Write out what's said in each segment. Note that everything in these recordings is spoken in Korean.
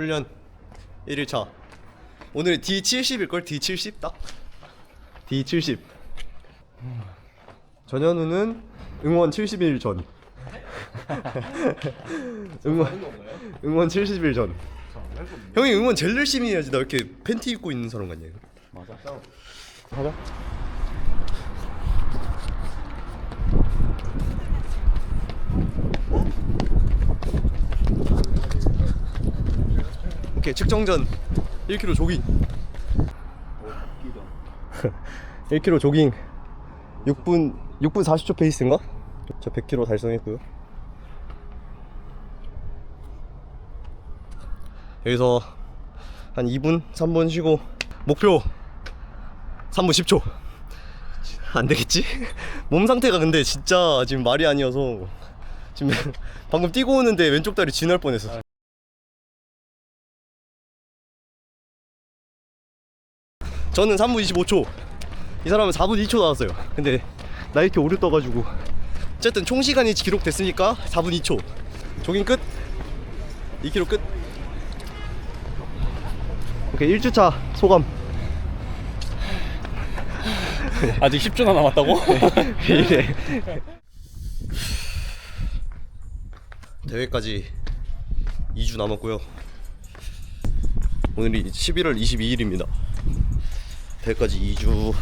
훈련 1일차. 오늘 D70일걸? D70 딱? D70 전현우는 응원 70일 전. 응원 응원 70일 전. 형이 응원 제일 열심히 해야지 나왜 이렇게 팬티 입고 있는 사람 같냐 맞아. 가자 오케이 측정 전 1km 조깅. 1km 조깅. 6분 6분 40초 페이스인가? 저 100km 달성했고요. 여기서 한 2분 3분 쉬고 목표 3분 10초. 안 되겠지? 몸 상태가 근데 진짜 지금 말이 아니어서 지금 방금 뛰고 오는데 왼쪽 다리 쥐날 뻔했어 저는 3분 25초. 이 사람은 4분 2초 나왔어요. 근데 나이키 오류 떠가지고. 어쨌든 총 시간이 기록됐으니까 4분 2초. 조깅 끝. 2km 끝. 오케이 1주차 소감. 아직 10초나 남았다고? 이래 대회까지 2주 남았고요. 오늘이 11월 22일입니다 대회까지 2주.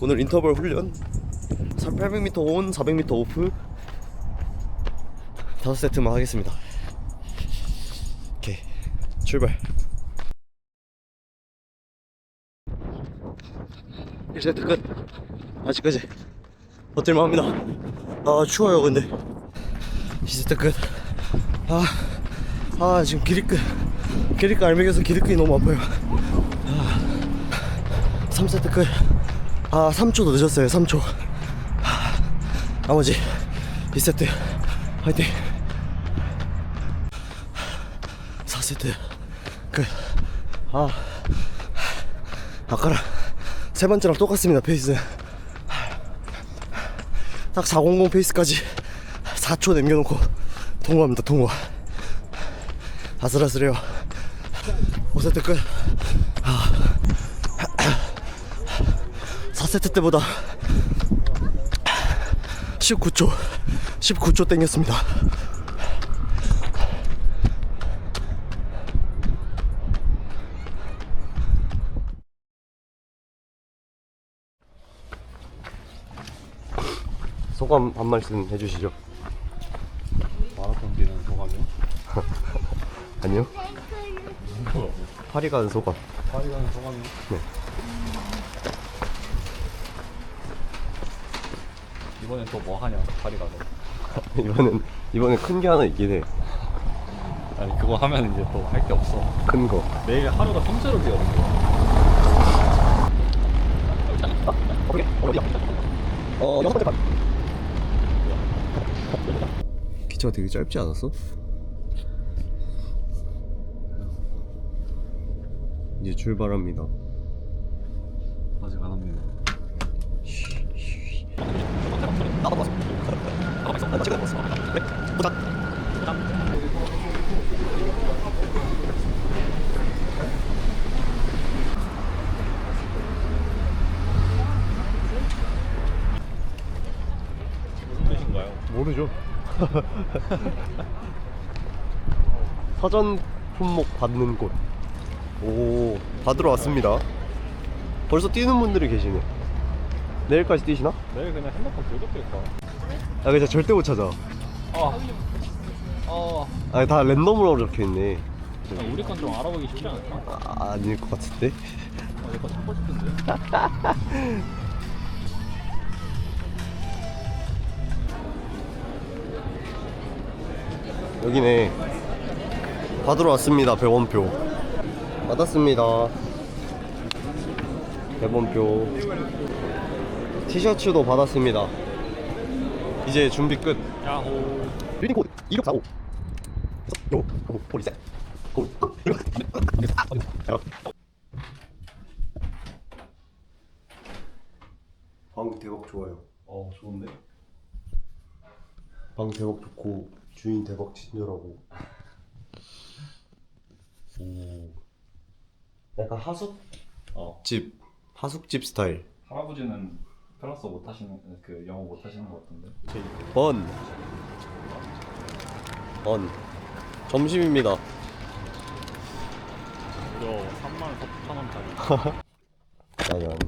오늘 인터벌 훈련. 800m 온 400m 오프. 5세트만 하겠습니다. 오케이. 출발. 1세트 끝. 아직까지 버틸만 합니다. 아 추워요 근데. 2세트 끝아 아, 지금 기립근 기립근 알맹이에서 기립근이 너무 아파요. 아, 3세트 끝 아 3초 더 늦었어요 3초. 아, 나머지 2세트 화이팅. 4세트 끝 아 아까랑 세 번째랑 똑같습니다 페이스. 딱400 페이스까지 4초 남겨놓고 통과합니다 통과. 아슬아슬해요. 5세트 끝. 아. 4세트 때보다 19초 19초 땡겼습니다 소감 한 말씀 해주시죠 마라톤 뛰는 소감이요? 아니요 파리 가는 소감 파리 가는 소감이요? 네. 이번엔 또 뭐 하냐? 파리 가서. 이번엔 이번엔 큰게 하나 있긴 해. 아니 그거 하면 이제 또 할 게 없어. 큰 거. 매일 하루가 통째로 뛰었는데. 어 여섯 번째 판. 기차가 되게 짧지 않았어? 이제 출발합니다. 아직 안 합니다. 뜻인가요? 모르죠. 사전 품목 받는 곳. 오, 받으러 왔습니다. 벌써 뛰는 분들이 계시네. 내일까지 뛰시나? 내일 그냥 핸드폰 들고 뛸까? 아, 그냥 절대 못 찾아. 아, 어, 아, 다 랜덤으로 적혀 있네. 우리 건 좀 알아보기 쉽지 않을까? 아, 아닐 것 같은데. 아, 내거 찾고 싶은데. 여기네. 받으러 왔습니다. 100원표. 받았습니다. 100원표. 티셔츠도 받았습니다. 이제 준비 끝. 야호. 리딩 코드 2645. 요, 오, 폴리셋. 고. 방 대박 좋아요. 어, 좋은데? 방 대박 좋고 주인 대박 친절하고 오. 약간 하숙 어. 집 하숙집 스타일. 할아버지는 프랑스 못 하시는 그 영어 못 하시는 것 같은데. 언. 언. 점심입니다. 이거 3만 4천 원짜리. 과연.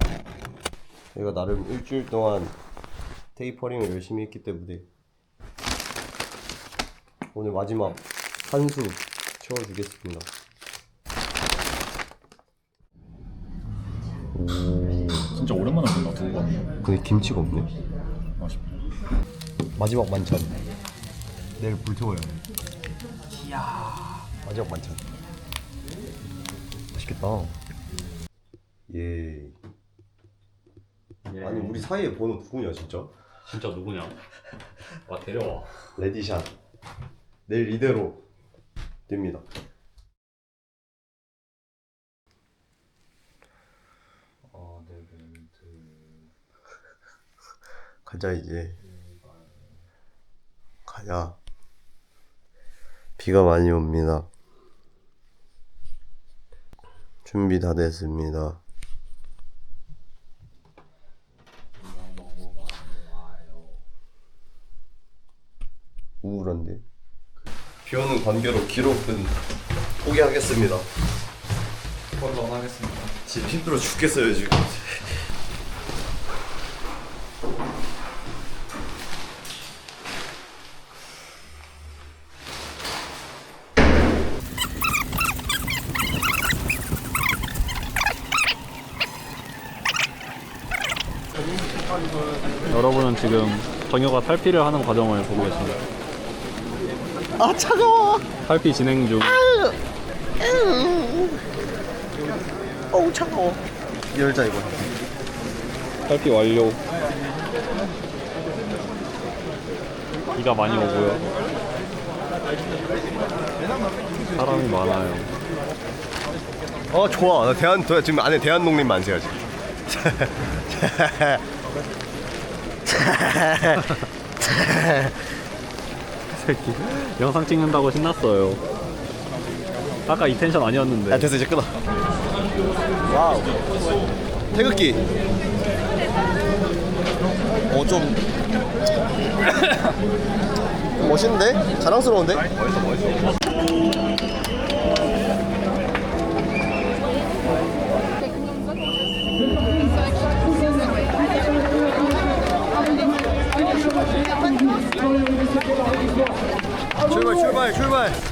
제가 나름 일주일 동안 테이퍼링을 열심히 했기 때문에 오늘 마지막 한 수 채워주겠습니다. 오. 진짜 오랜만에 본다 두 번. 근데 김치가 없네. 맛있다. 마지막 만찬. 내일 불태워야 돼. 이야. 마지막 만찬. 맛있겠다. 예. 아니 우리 사이에 번호 누구냐 진짜? 진짜 누구냐? 와 데려와. 레디샷. 내일 이대로 됩니다. 어, 네 멘트. 가자 이제. 가자. 비가 많이 옵니다. 준비 다 됐습니다. 우울한데? 비 오는 관계로 기록은 포기하겠습니다. 콜런하겠습니다. 지금 힘들어 죽겠어요 지금. 여러분은 지금 정효가 탈피를 하는 과정을 보고 계십니다. 아 차가워. 탈피 진행 중. 어우 차가워. 열자 이거. 탈피 완료. 비가 많이 오고요. 사람이 많아요. 어 좋아. 나 대한 도- 지금 안에 대한 농림 만세야 지금. 새끼 영상 찍는다고 신났어요. 아까 이 텐션 아니었는데. 야 됐어 이제 끊어. 와우. 태극기. 어좀 멋있는데? 자랑스러운데? 멋있어 멋있어. 출발 출발 출발.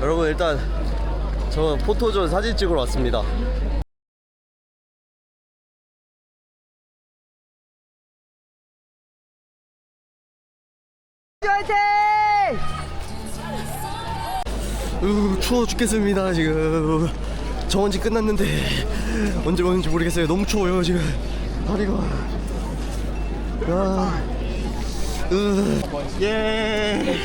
여러분 일단 저 포토존 사진 찍으러 왔습니다. 으, 추워 죽겠습니다 지금 정원지 끝났는데 언제 오는지 모르겠어요. 너무 추워요 지금. 다리가. 야, 으, 예,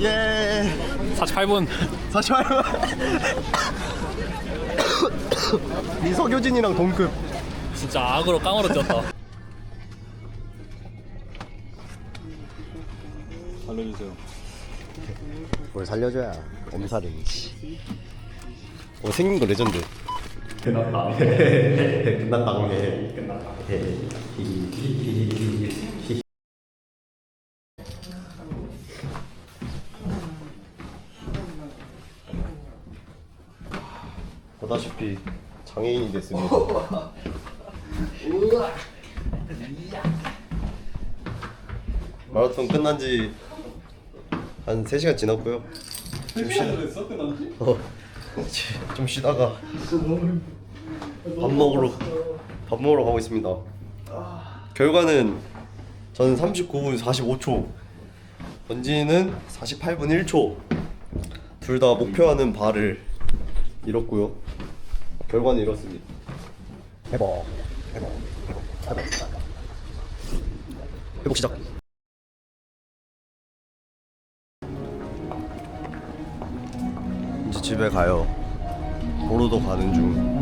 예. 48분. 48만 이석효진이랑 동급. 진짜 악으로 깡으로 뛰었다. 알려주세요. 뭘 살려줘야 엄살을 어 생긴 거 레전드 끝났다. 끝난다 네 끝났다 보다시피 장애인이 됐습니다 마라톤 끝난 지 한 3시간 지났고요 좀 쉬다 됐어? 끝났지? 어, 좀 쉬다가 밥 먹으러 밥 먹으러 가고 있습니다. 결과는 저는 39분 45초, 권진이는 48분 1초. 둘 다 목표하는 바를 이뤘고요. 결과는 이렇습니다. 회복, 회복, 회복. 회복 시작. 이제 집에 가요. 보러도 가는 중.